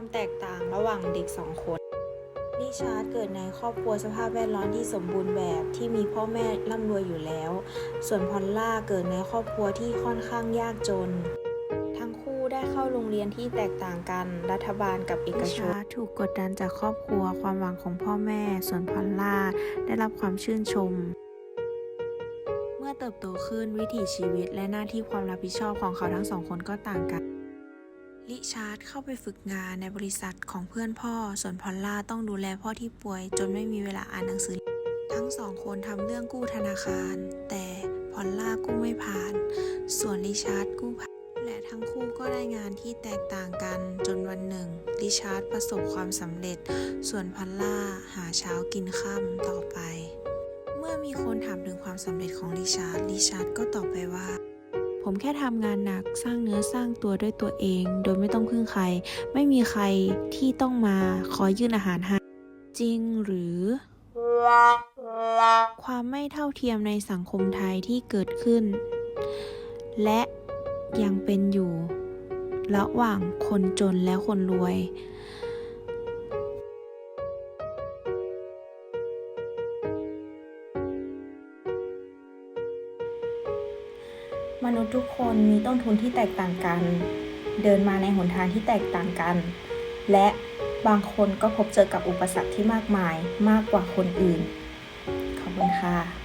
ความแตกต่างระหว่างเด็กสองคนริชาร์ดเกิดในครอบครัวสภาพแวดล้อมที่สมบูรณ์แบบที่มีพ่อแม่ร่ำรวยอยู่แล้ว ส่วนพอลล่าเกิดในครอบครัวที่ค่อนข้างยากจน ทั้งคู่ได้เข้าโรงเรียนที่แตกต่างกัน รัฐบาลกับเอกชนถูกกดดันจากครอบครัวความหวังของพ่อแม่ ส่วนพอลล่าได้รับความชื่นชม เมื่อเติบโตขึ้นวิถีชีวิตและหน้าที่ความรับผิดชอบของเขาทั้งสองคนก็ต่างกัน ลิชาร์ดเข้าไปฝึกงานในบริษัทของเพื่อนพ่อ ส่วนพอลล่าต้องดูแลพ่อที่ป่วย จนไม่มีเวลาอ่านหนังสือ ทั้งสองคนทำเรื่องกู้ธนาคาร แต่พอลล่ากู้ไม่ผ่าน ส่วนริชาร์ดกู้ผ่าน และทั้งคู่ก็ได้งานที่แตกต่างกัน จนวันหนึ่งริชาร์ดประสบความสำเร็จ ส่วนพอลล่าหาเช้ากินค่ำต่อไป เมื่อมีคนถามถึงความสำเร็จของริชาร์ดริชาร์ดก็ตอบไปว่า ผมแค่ทำงานหนักสร้างเนื้อสร้างตัวด้วยตัวเอง โดยไม่ต้องพึ่งใคร ไม่มีใครที่ต้องมาคอยยื่นอาหารให้จริงหรือ ความไม่เท่าเทียมในสังคมไทยที่เกิดขึ้น และยังเป็นอยู่ ระหว่างคนจนและคนรวย มนุษย์ทุกคนมีต้นทุนที่แตกต่างกัน เดินมาในหนทางที่แตกต่างกัน และบางคนก็พบเจอกับอุปสรรคที่มากมายมากกว่าคนอื่น ขอบคุณค่ะ